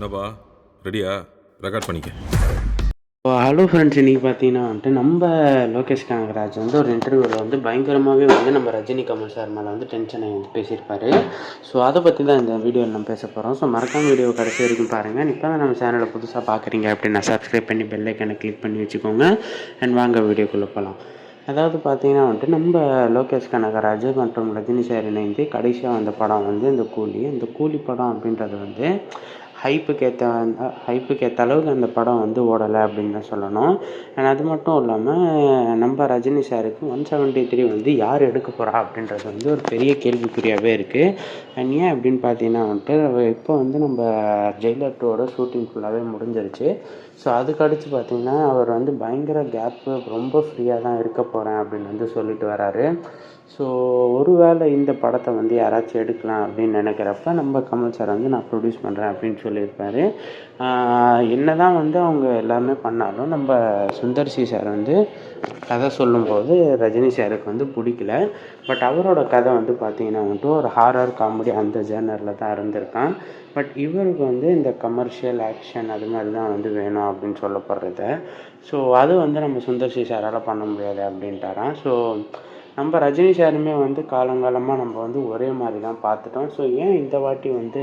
என்னப்பா? ரெடியா? ரெக்கார்ட் பண்ணிக்க. இப்போ ஹலோ ஃப்ரெண்ட்ஸ் இன்றைக்கி பார்த்தீங்கன்னா வந்துட்டு நம்ம லோகேஷ் கனகராஜ் வந்து ஒரு இன்டர்வியூவில் வந்து பயங்கரமாகவே வந்து நம்ம ரஜினி கமல் சார் மேலே வந்து டென்ஷனை வந்து பேசியிருப்பார். ஸோ அதை பற்றி தான் இந்த வீடியோவில் நம்ம பேச போகிறோம் ஸோ மறக்காம வீடியோ கடைசி வரைக்கும் பாருங்கள் இப்போ தான் நம்ம சேனலை புதுசாக பார்க்குறீங்க அப்படின்னா சப்ஸ்கிரைப் பண்ணி பெல் ஐக்கனை கிளிக் பண்ணி வச்சுக்கோங்க. அண்ட் வாங்க வீடியோக்குள்ளே போகலாம் அதாவது பார்த்தீங்கன்னா வந்துட்டு நம்ம லோகேஷ் கனகராஜ் மற்றும் ரஜினி சார் இணைந்து கடைசியாக வந்த படம் வந்து இந்த கூலி. இந்த கூலி படம் அப்படின்றது வந்து ஹைப்புக்கு ஏற்ற ஹைப்புக்கு ஏற்ற அளவுக்கு அந்த படம் வந்து ஓடலை அப்படின்னு தான் சொல்லணும். அண்ட் அது மட்டும் இல்லாமல் நம்ம ரஜினி சாருக்கு ஒன் செவன்ட்டி த்ரீ வந்து யார் எடுக்க போகிறா அப்படின்றது வந்து ஒரு பெரிய கேள்விக்குறியாகவே இருக்குது அண்ட் ஏன் அப்படின்னு பார்த்தீங்கன்னா வந்துட்டு இப்போ வந்து நம்ம ஜெயிலர் டூவோட ஷூட்டிங் ஃபுல்லாகவே முடிஞ்சிருச்சு. ஸோ அதுக்கு அடுத்து பார்த்தீங்கன்னா அவர் வந்து பயங்கர கேப்பு ரொம்ப ஃப்ரீயாக தான் இருக்க போகிறேன் அப்படின்னு வந்து சொல்லிட்டு வராரு. ஸோ ஒருவேளை இந்த படத்தை வந்து யாராச்சும் எடுக்கலாம் அப்படின்னு நினைக்கிறப்ப நம்ம கமல் சார் வந்து நான் ப்ரொடியூஸ் பண்ணுறேன் அப்படின்னு சொல்லியிருப்பார். என்ன தான் வந்து அவங்க எல்லாமே பண்ணாலும் நம்ம சுந்தர் சி சார் வந்து கதை சொல்லும்போது ரஜினி சாருக்கு வந்து பிடிக்கல. பட் அவரோட கதை வந்து பார்த்திங்கன்னா வந்துட்டு ஒரு ஹாரர் காமெடி அந்த ஜேர்னரில் தான் இருந்திருக்கான். பட் இவருக்கு வந்து இந்த கமர்ஷியல் ஆக்ஷன் அது மாதிரி தான் வந்து வேணும் அப்படின்னு சொல்லப்படுறது. ஸோ அது வந்து நம்ம சுந்தர் சி சாரால் பண்ண முடியாது அப்படின்ட்டாராம். ஸோ நம்ம ரஜினி சாருமே வந்து காலங்காலமாக நம்ம வந்து ஒரே மாதிரி தான் பார்த்துட்டோம். ஸோ ஏன் இந்த வாட்டி வந்து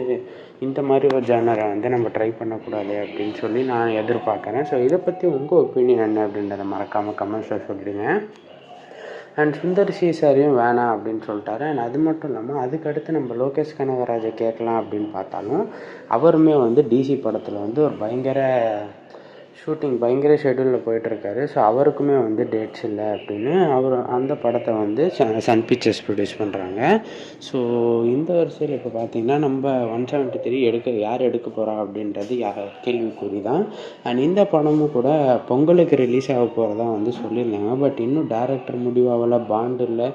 இந்த மாதிரி ஒரு ஜேனரை வந்து நம்ம ட்ரை பண்ணக்கூடாது அப்படின்னு சொல்லி நான் எதிர்பார்க்குறேன். ஸோ இதை பற்றி உங்கள் ஒப்பீனியன் என்ன அப்படின்றத மறக்காமல் கமெண்ட்ஸில் சொல்லிடுங்க. அண்ட் சுந்தர் சி சாரையும் வேணாம் அப்படின்னு சொல்லிட்டாரு. அண்ட் அது மட்டும் இல்லாமல் அதுக்கடுத்து நம்ம லோகேஷ் கனகராஜை கேட்கலாம் அப்படின்னு பார்த்தாலும் அவருமே வந்து டிசி படத்தில் வந்து ஒரு பயங்கர ஷூட்டிங் பயங்கர ஷெட்யூலில் போயிட்டுருக்காரு. ஸோ அவருக்குமே வந்து டேட்ஸ் இல்லை அப்படின்னு அவர் அந்த படத்தை வந்து ச- சன் பிக்சர்ஸ் ப்ரொடியூஸ் பண்ணுறாங்க ஸோ இந்த வருஷத்தில் இப்போ பார்த்திங்கன்னா நம்ம ஒன் செவன்ட்டி த்ரீ எடுக்க யார் எடுக்க போகிறா அப்படின்றது யா கேள்விக்குறி தான். அண்ட் இந்த படமும் கூட பொங்கலுக்கு ரிலீஸ் ஆக போகிறதா வந்து சொல்லியிருந்தாங்க. பட் இன்னும் டேரக்டர் முடிவாகலை பாண்ட் இல்லை.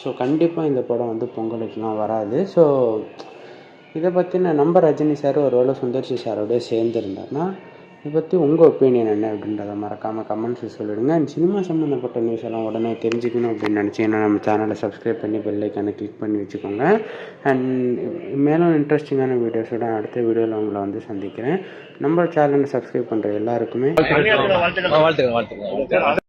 ஸோ கண்டிப்பாக இந்த படம் வந்து பொங்கலுக்குலாம் வராது. ஸோ இதை பற்றின நம்ம ரஜினி சார் ஒரு வேளை சுந்தர்சி சாரோட சேர்ந்துருந்தாருன்னா இதை பற்றி உங்கள் ஒப்பீனியன் என்ன அப்படின்றத மறக்காமல் கமெண்ட்ஸில் சொல்லிவிடுங்க அண்ட் சினிமா சம்மந்தப்பட்ட நியூஸ் எல்லாம் உடனே தெரிஞ்சுக்கணும் அப்படின்னு நினச்சிங்கன்னா நம்ம சேனலை சப்ஸ்கிரைப் பண்ணி பெல்லைக்கான கிளிக் பண்ணி வச்சுக்கோங்க. அண்ட் மேலும் இன்ட்ரெஸ்டிங்கான வீடியோஸோட அடுத்த வீடியோவில் உங்களை வந்து சந்திக்கிறேன். நம்ம சேனலை சப்ஸ்கிரைப் பண்ணுற எல்லாருக்குமே வாழ்த்துக்கள் வாழ்த்துக்கள்.